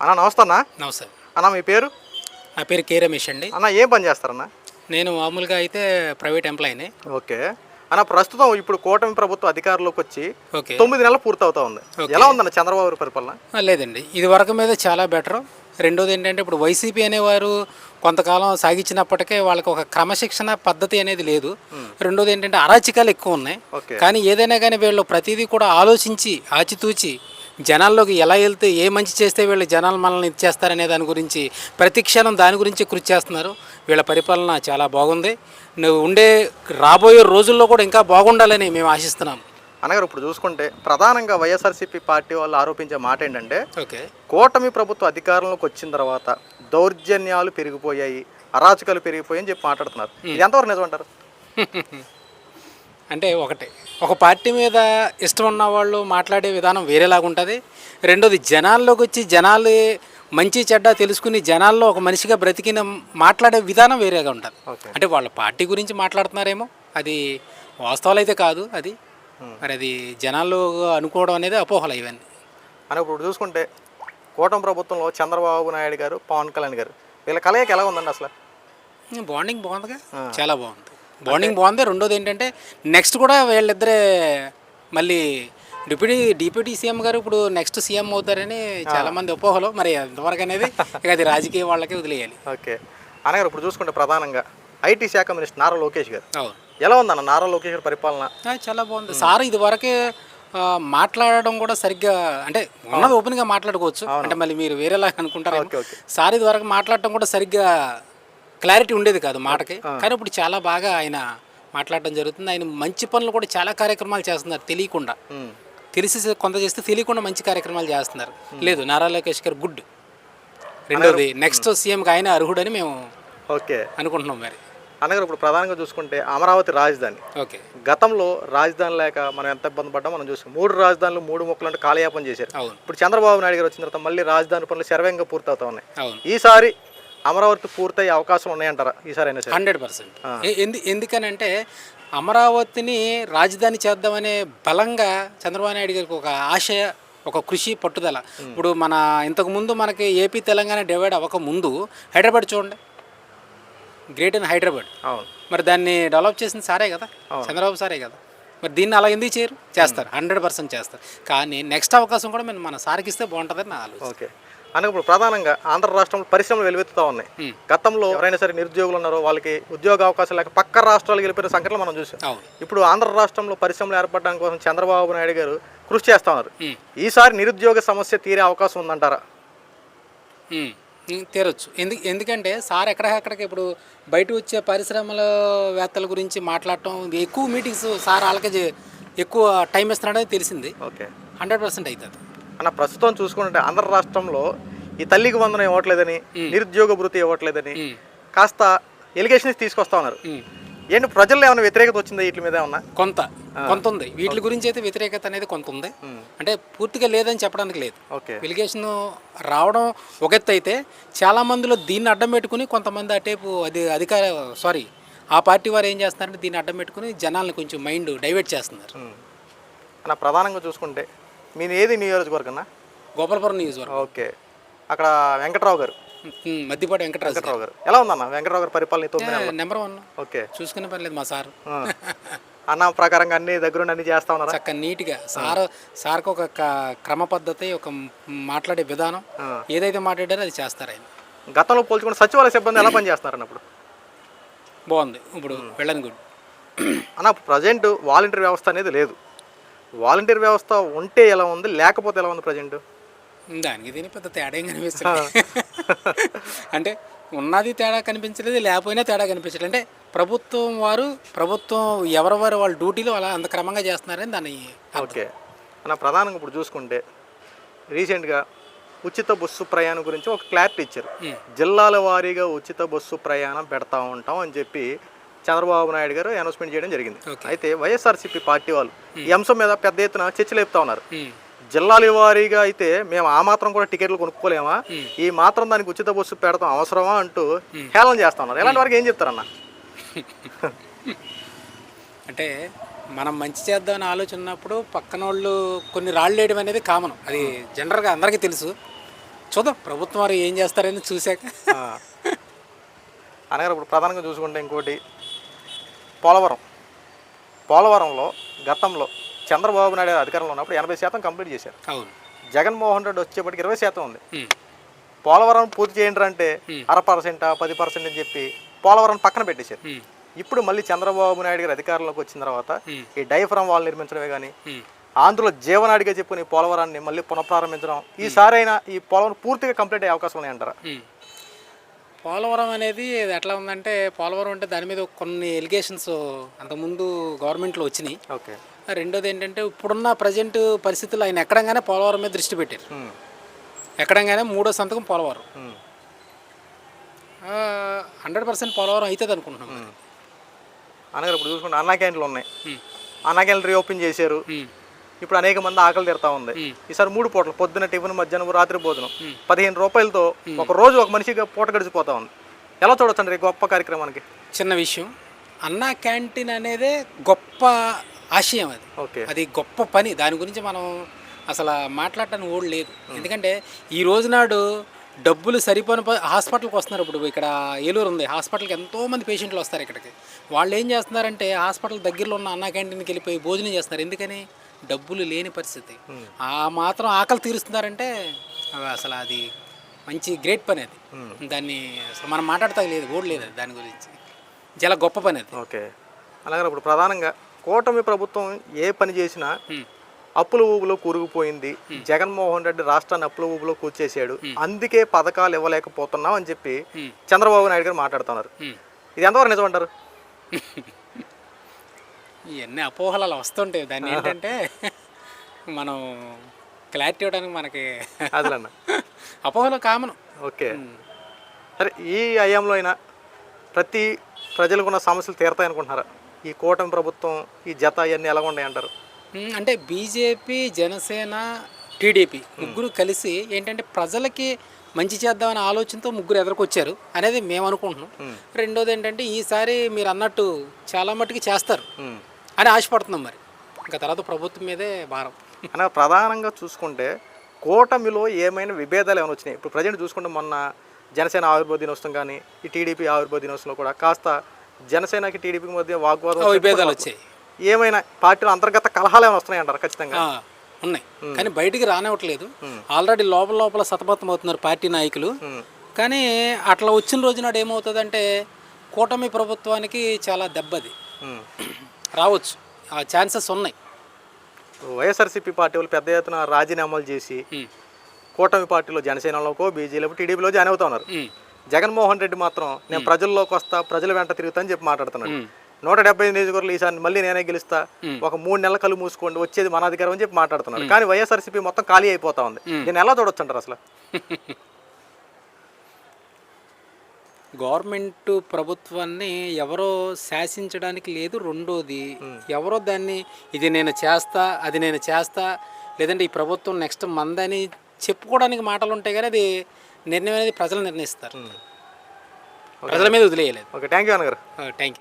అన్న నమస్తే అన్న నమస్తే. అన్న మీ పేరు? నా పేరు కే రమేష్ అండి. అన్న ఏం పని చేస్తారన్న? నేను మామూలుగా అయితే ప్రైవేట్ ఎంప్లాయీని. ఓకే. అన్న ప్రస్తుతం ఇప్పుడు కూటమి ప్రభుత్వం అధికారంలోకి వచ్చి తొమ్మిది నెలలు పూర్తవుతా ఉంది. ఎలా ఉందన్న చంద్రబాబు పరిపాలన? లేదండి. ఇది వరకు మీద చాలా బెటర్. రెండోది ఏంటంటే ఇప్పుడు వైసీపీ అనేవారు కొంతకాలం సాగించినప్పటికే వాళ్ళకి ఒక క్రమశిక్షణ పద్ధతి అనేది లేదు. రెండోది ఏంటంటే అరాచకాలు ఎక్కువ ఉన్నాయి. కానీ ఏదైనా కానీ వీళ్ళు ప్రతిదీ కూడా ఆలోచించి ఆచితూచి జనాల్లోకి ఎలా వెళ్తే ఏ మంచి చేస్తే వీళ్ళు జనాలు మనల్ని ఇచ్చేస్తారనే దాని గురించి ప్రతి క్షణం దాని గురించి కృషి చేస్తున్నారు. వీళ్ళ పరిపాలన చాలా బాగుంది. నువ్వు ఉండే రాబోయే రోజుల్లో కూడా ఇంకా బాగుండాలని మేము ఆశిస్తున్నాం. అన్నగారు ఇప్పుడు చూసుకుంటే ప్రధానంగా వైఎస్ఆర్సీపీ పార్టీ వాళ్ళు ఆరోపించే మాట ఏంటంటే ఓకే. కూటమి ప్రభుత్వం అధికారంలోకి వచ్చిన తర్వాత దౌర్జన్యాలు పెరిగిపోయాయి అరాచకాలు పెరిగిపోయాయి అని చెప్పి మాట్లాడుతున్నారు. ఇది ఎంతవరకు నిజం అంటారు అంటే ఒకటే ఒక పార్టీ మీద ఇష్టం ఉన్న వాళ్ళు మాట్లాడే విధానం వేరేలాగా ఉంటుంది. రెండోది జనాల్లోకి వచ్చి జనాలు మంచి చెడ్డ తెలుసుకుని జనాల్లో ఒక మనిషిగా బ్రతికిన మాట్లాడే విధానం వేరేగా ఉంటుంది. అంటే వాళ్ళ పార్టీ గురించి మాట్లాడుతున్నారేమో అది వాస్తవాలు అయితే కాదు అది. మరి అది జనాల్లో అనుకోవడం అనేది అపోహలు ఇవన్నీ. అని ఇప్పుడు చూసుకుంటే కూటమి ప్రభుత్వంలో చంద్రబాబు నాయుడు గారు పవన్ కళ్యాణ్ గారు వీళ్ళ కలయిక ఎలా ఉందండి అసలు? బాండింగ్ బాగుందిగా? చాలా బాగుంది. బాండింగ్ బాగుంది. రెండోది ఏంటంటే నెక్స్ట్ కూడా వీళ్ళిద్దరే మళ్ళీ డిప్యూటీ డిప్యూటీ సీఎం గారు ఇప్పుడు నెక్స్ట్ సీఎం అవుతారని చాలా మంది అపోహలు మరి ఎంతవరకు అనేది ఇక అది రాజకీయ వాళ్ళకే వదిలేయాలి. ఓకే. అన్నగారు ఇప్పుడు చూసుకుంటే ప్రధానంగా ఐటీ శాఖ మినిస్టర్ నారా లోకేష్ గారు. ఎలా ఉందన్న నారా లోకేష్ గారి పరిపాలన? చాలా బాగుంది. సార్ ఇది వరకే మాట్లాడడం కూడా సరిగ్గా అంటే ఉన్నది ఓపెన్గా మాట్లాడుకోవచ్చు. అంటే మళ్ళీ మీరు వేరేలా అనుకుంటారు సార్ ఇది వరకు మాట్లాడటం కూడా సరిగ్గా క్లారిటీ ఉండేది కాదు మాటకి. కానీ ఇప్పుడు చాలా బాగా ఆయన మాట్లాడడం జరుగుతుంది. ఆయన మంచి పనులు కూడా చాలా కార్యక్రమాలు చేస్తున్నారు తెలియకుండా. తెలిసి కొంత చేస్తే తెలియకుండా మంచి కార్యక్రమాలు చేస్తున్నారు. లేదు నారా లోకేష్ గారు గుడ్. రెండోది నెక్స్ట్ సీఎంకి ఆయన అర్హుడని మేము ఓకే. అనుకుంటున్నాం మరి. అన్నగారు ఇప్పుడు ప్రధానంగా చూసుకుంటే అమరావతి రాజధాని. ఓకే. గతంలో రాజధాని లేక మనం ఎంత ఇబ్బంది పడ్డాం మనం చూసాం మూడు రాజధానులు మూడు మొక్కలు అంటే కాలయాపన చేశారు. ఇప్పుడు చంద్రబాబు నాయుడు గారు వచ్చిన తర్వాత మళ్ళీ రాజధాని పనులు శరవేగంగా పూర్తవుతా ఉన్నాయి. ఈసారి అమరావతి పూర్తయ్యే అవకాశం ఉన్నాయంటారా? ఈసారి అయినా సరే. Hundred percent. ఎందు ఎందుకనంటే అమరావతిని రాజధాని చేద్దామనే బలంగా చంద్రబాబు నాయుడు గారికి ఒక ఆశయ ఒక కృషి పట్టుదల. ఇప్పుడు మన ఇంతకుముందు మనకి ఏపీ తెలంగాణ డివైడ్ అవ్వక ముందు హైదరాబాద్ చూడండి. Great in Hyderabad. అవును. మరి దాన్ని డెవలప్ చేసింది సారే కదా. చంద్రబాబు సారే కదా. మరి దీన్ని అలా ఎందుకు చేయరు? చేస్తారు. హండ్రెడ్ పర్సెంట్ చేస్తారు. కానీ నెక్స్ట్ అవకాశం కూడా మేము మన సార్కి ఇస్తే బాగుంటుందని నా ఆలోచన. ఓకే. అనగా ఇప్పుడు ప్రధానంగా ఆంధ్ర రాష్ట్రంలో పరిశ్రమలు వెలువెత్తుతా ఉన్నాయి. గతంలో ఎవరైనా సరే నిరుద్యోగులు ఉన్నారో వాళ్ళకి ఉద్యోగ అవకాశాలు లేక పక్క రాష్ట్రాలకు వెళ్ళిపోయిన సంఘటనలు మనం చూసాం. ఇప్పుడు ఆంధ్ర రాష్ట్రంలో పరిశ్రమలు ఏర్పడడానికి కోసం చంద్రబాబు నాయుడు గారు కృషి చేస్తా ఉన్నారు. ఈసారి నిరుద్యోగ సమస్య తీరే అవకాశం ఉందంటారా? తీరొచ్చు. ఎందు ఎందుకంటే సార్ ఎక్కడికక్కడికి ఇప్పుడు బయట వచ్చే పరిశ్రమల వేత్తల గురించి మాట్లాడటం ఎక్కువ మీటింగ్స్ సార్ వాళ్ళకి ఎక్కువ టైం ఇస్తున్నాడని తెలిసింది. ఓకే. హండ్రెడ్ పర్సెంట్ అవుతుంది అన్న ప్రస్తుతం చూసుకుంటే ఆంధ్ర రాష్ట్రంలో ఈ తల్లికి వందనం ఇవ్వట్లేదని నిరుద్యోగ భృతి ఇవ్వట్లేదని కాస్త ఎలిగేషన్స్ తీసుకొస్తా ఉన్నారు. ఏంటి ప్రజల్లో ఏమైనా వ్యతిరేకత వచ్చిందా వీటి మీద ఏమన్నా? కొంత కొంత ఉంది. వీటి గురించి అయితే వ్యతిరేకత అనేది కొంత ఉంది. అంటే పూర్తిగా లేదని చెప్పడానికి లేదు. ఓకే. వెలిగేషన్ రావడం ఒక ఎత్తు అయితే చాలా మందిలో దీన్ని అడ్డం పెట్టుకుని కొంతమంది అటేపు అది అధికార సారీ ఆ పార్టీ వారు ఏం చేస్తున్నారంటే దీన్ని అడ్డం పెట్టుకుని జనాల్ని కొంచెం మైండ్ డైవర్ట్ చేస్తున్నారు. ప్రధానంగా చూసుకుంటే మీది ఏది నియోజకవర్గం అన్న గోపాలపురం నియోజకవర్గం. ఓకే. అక్కడ వెంకట్రావు గారు. వెంకటరాజు వెంకట్రావు గారు. ఎలా ఉందన్న? వెంకట్రావు గారు పరిపాలన తొమ్మిది నెంబర్ వన్. ఓకే. చూసుకునే పని లేదు మా సార్. అన్న ప్రకారంగా అన్ని దగ్గరుండి అన్ని చేస్తా ఉన్నారా? చక్క నీట్గా సార్ సార్కి ఒక క్రమ పద్ధతి ఒక మాట్లాడే విధానం. ఏదైతే మాట్లాడారో అది చేస్తారు ఆయన. గతంలో పోల్చుకుంటే సచివాలయ సిబ్బంది ఎలా పనిచేస్తున్నారన్న ఇప్పుడు బాగుంది. ఇప్పుడు వెళ్ళని గుడ్. అన్న ప్రజెంట్ వాలంటీర్ వ్యవస్థ అనేది లేదు. వాలంటీర్ వ్యవస్థ ఉంటే ఎలా ఉంది? లేకపోతే ఎలా ఉంది ప్రజెంట్? దానికి దీని పెద్ద తేడా ఏం కనిపిస్తుంది అంటే ఉన్నది తేడా కనిపించలేదు లేకపోయినా తేడా కనిపించలేదు. అంటే ప్రభుత్వం వారు ప్రభుత్వం ఎవరెవరు వాళ్ళ డ్యూటీలు అలా అంత క్రమంగా చేస్తున్నారని దాన్ని ఓకే. అన్న ప్రధానంగా ఇప్పుడు చూసుకుంటే రీసెంట్గా ఉచిత బస్సు ప్రయాణం గురించి ఒక క్లారిటీ ఇచ్చారు. జిల్లాల వారీగా ఉచిత బస్సు ప్రయాణం పెడతా ఉంటాం అని చెప్పి చంద్రబాబు నాయుడు గారు అనౌన్స్మెంట్ చేయడం జరిగింది. అయితే వైఎస్ఆర్సీపీ పార్టీ వాళ్ళు ఈ అంశం మీద పెద్ద ఎత్తున చర్చలు చెప్తా ఉన్నారు. జిల్లాల వారీగా అయితే మేము ఆ మాత్రం కూడా టికెట్లు కొనుక్కోలేమా? ఈ మాత్రం దానికి ఉచిత బస్సు పెడతాం అవసరమా అంటూ హేళన చేస్తా ఉన్నారు. ఎలాంటి వారికి ఏం చెప్తారన్న? అంటే మనం మంచి చేద్దామని ఆలోచన ఉన్నప్పుడు పక్కన వాళ్ళు కొన్ని రాళ్ళు వేయడం అనేది కామన్. అది జనరల్గా అందరికీ తెలుసు. చూద్దాం ప్రభుత్వం వారు ఏం చేస్తారని చూశాక. ఆ. అనగారు ఇప్పుడు ప్రధానంగా చూసుకుంటే ఇంకోటి పోలవరం. పోలవరంలో గతంలో చంద్రబాబు నాయుడు అధికారంలో ఉన్నప్పుడు ఎనభై శాతం కంప్లీట్ చేశారు. అవును. జగన్మోహన్ రెడ్డి వచ్చేప్పటికి ఇరవై శాతం ఉంది. పోలవరం పూర్తి చేయండి అంటే అర పర్సెంట్ పది పర్సెంట్ అని చెప్పి పోలవరం పక్కన పెట్టేశారు. ఇప్పుడు మళ్ళీ చంద్రబాబు నాయుడు గారు అధికారంలోకి వచ్చిన తర్వాత. ఈ డైఫ్రామ్ వాళ్ళు నిర్మించడమే కానీ. ఆంధ్రలో జీవనాడిగా చెప్పుకుని పోలవరాన్ని మళ్ళీ పునఃప్రారంభించడం ఈసారైనా ఈ పోలవరం పూర్తిగా కంప్లీట్ అయ్యే అవకాశం ఉన్నాయంటారా. పోలవరం అనేది ఎట్లా ఉందంటే పోలవరం అంటే దాని మీద కొన్ని ఎలిగేషన్స్ అంతకుముందు గవర్నమెంట్లో వచ్చినాయి. ఓకే. రెండోది ఏంటంటే ఇప్పుడున్న ప్రజెంట్ పరిస్థితుల్లో ఆయన ఎక్కడంగానే పోలవరం మీద దృష్టి పెట్టారు. ఎక్కడంగానే మూడో సంతకం పోలవరం. హండ్రెడ్ పర్సెంట్ పోలవరం అవుతుంది అనుకుంటున్నాం. ఉమ్. అనగారు ఇప్పుడు చూసుకుంటే అన్నా క్యాంటీన్లు ఉన్నాయి. అన్నా క్యాంటీన్ రీఓపెన్ చేశారు. ఇప్పుడు అనేక మంది ఆకలి తీరుతా ఉంది. ఈసారి మూడు పూటలు పొద్దున టిఫిన్ మధ్యాహ్నం రాత్రి భోజనం. పదిహేను రూపాయలతో ఒక రోజు ఒక మనిషిగా పూట గడిచిపోతా ఉంది. ఎలా చూడొచ్చండి గొప్ప కార్యక్రమానికి? చిన్న విషయం అన్నా క్యాంటీన్ అనేదే గొప్ప ఆశయం అది. ఓకే. అది గొప్ప పని. దాని గురించి మనం అసలు మాట్లాడటానికి ఓడి లేదు. ఎందుకంటే ఈ రోజు నాడు డబ్బులు సరిపోని హాస్పిటల్కి వస్తున్నారు ఇప్పుడు. ఇక్కడ ఏలూరు ఉంది. హాస్పిటల్కి ఎంతోమంది పేషెంట్లు వస్తారు ఇక్కడికి. వాళ్ళు ఏం చేస్తున్నారంటే హాస్పిటల్ దగ్గరలో ఉన్న అన్నా క్యాంటీన్కి వెళ్ళిపోయి భోజనం చేస్తున్నారు. ఎందుకని? డబ్బులు లేని పరిస్థితి. ఆ మాత్రం ఆకలి తీరుస్తున్నారంటే అసలు అది మంచి గ్రేట్ పని అది. దాన్ని అసలు మనం మాట్లాడతా లేదు ఓడి లేదు దాని గురించి. చాలా గొప్ప పని అది. ఓకే. అలాగే ఇప్పుడు ప్రధానంగా కూటమి ప్రభుత్వం ఏ పని చేసినా. అప్పుల ఊబులో కూరుకుపోయింది. జగన్మోహన్ రెడ్డి రాష్ట్రాన్ని అప్పుల ఊబులో కూర్చేసాడు అందుకే పథకాలు ఇవ్వలేకపోతున్నాం అని చెప్పి. చంద్రబాబు నాయుడు గారు మాట్లాడుతున్నారు. ఇది ఎంతవరకు నిజం అంటారు ఇవన్నీ అపోహలు అలా వస్తుంటాయి. దాన్ని ఏంటంటే మనం క్లారిటీ ఇవ్వడానికి మనకి అదిలన్న అపోహలు కామన్. ఓకే. సరే ఈ అయ్యంలో అయినా ప్రతి ప్రజలకు ఉన్న సమస్యలు తీరుతాయి అనుకుంటున్నారా ఈ కూటమి ప్రభుత్వం ఈ జత ఇవన్నీ ఎలా ఉన్నాయి అంటారు అంటే బీజేపీ జనసేన టీడీపీ ముగ్గురు కలిసి ఏంటంటే ప్రజలకి మంచి చేద్దామనే ఆలోచనతో ముగ్గురు ఎదురుకొచ్చారు అనేది మేము అనుకుంటున్నాం. రెండోది ఏంటంటే ఈసారి మీరు అన్నట్టు చాలా మట్టుకు చేస్తారు. అని ఆశపడుతున్నాం మరి. ఇంకా తర్వాత ప్రభుత్వం మీదే భారం. అన్న ప్రధానంగా చూసుకుంటే కూటమిలో ఏమైనా విభేదాలు ఏమైనా వచ్చినాయి? ఇప్పుడు ప్రజెంట్ చూసుకుంటే మొన్న జనసేన ఆవిర్భావ దినోత్సవం కానీ ఈ టీడీపీ ఆవిర్భావ దినోత్సవంలో కూడా కాస్త జనసేనకి టీడీపీకి మధ్య వాగ్వాదం విభేదాలు వచ్చాయి. ఏమైనా పార్టీలో అంతర్గత కలహాలు ఏమైనా వస్తున్నాయి అంటారు ఖచ్చితంగా ఉన్నాయి. కానీ బయటికి రానివ్వట్లేదు. ఆల్రెడీ లోపల లోపల సతమతం అవుతున్నారు పార్టీ నాయకులు. కానీ అట్లా వచ్చిన రోజు నాడు ఏమవుతుందంటే కూటమి ప్రభుత్వానికి చాలా దెబ్బది. రావచ్చు. ఆ ఛాన్సెస్ ఉన్నాయి. వైఎస్ఆర్సీపీ పార్టీ వాళ్ళు పెద్ద ఎత్తున రాజీనామాలు చేసి కూటమి పార్టీలో జనసేనలోకో బీజేపీలో టీడీపీలో జాయిన్ అవుతా ఉన్నారు. జగన్మోహన్ రెడ్డి మాత్రం నేను ప్రజల్లోకి వస్తా ప్రజల వెంట తిరుగుతా అని చెప్పి మాట్లాడుతున్నాడు. నూట డెబ్బై నియోజకవర్గాలు ఈసారి మళ్ళీ నేనే గెలుస్తా ఒక మూడు నెలల కళ్ళు మూసుకోండి వచ్చేది మన అధికారం అని చెప్పి మాట్లాడుతున్నాడు. కానీ వైఎస్ఆర్సీపీ మొత్తం ఖాళీ అయిపోతా ఉంది. నేను ఎలా చూడొచ్చు అంటారు అసలు? గవర్నమెంట్ ప్రభుత్వాన్ని ఎవరో శాసించడానికి లేదు రెండోది. ఎవరో దాన్ని ఇది నేను చేస్తా అది నేను చేస్తా లేదంటే ఈ ప్రభుత్వం నెక్స్ట్ మందని చెప్పుకోవడానికి మాటలు ఉంటాయి కానీ అది నిర్ణయం అనేది ప్రజలు నిర్ణయిస్తారు. ప్రజల మీద వదిలేయలేదు. ఓకే థ్యాంక్ యూ అన్నగారు. Thank you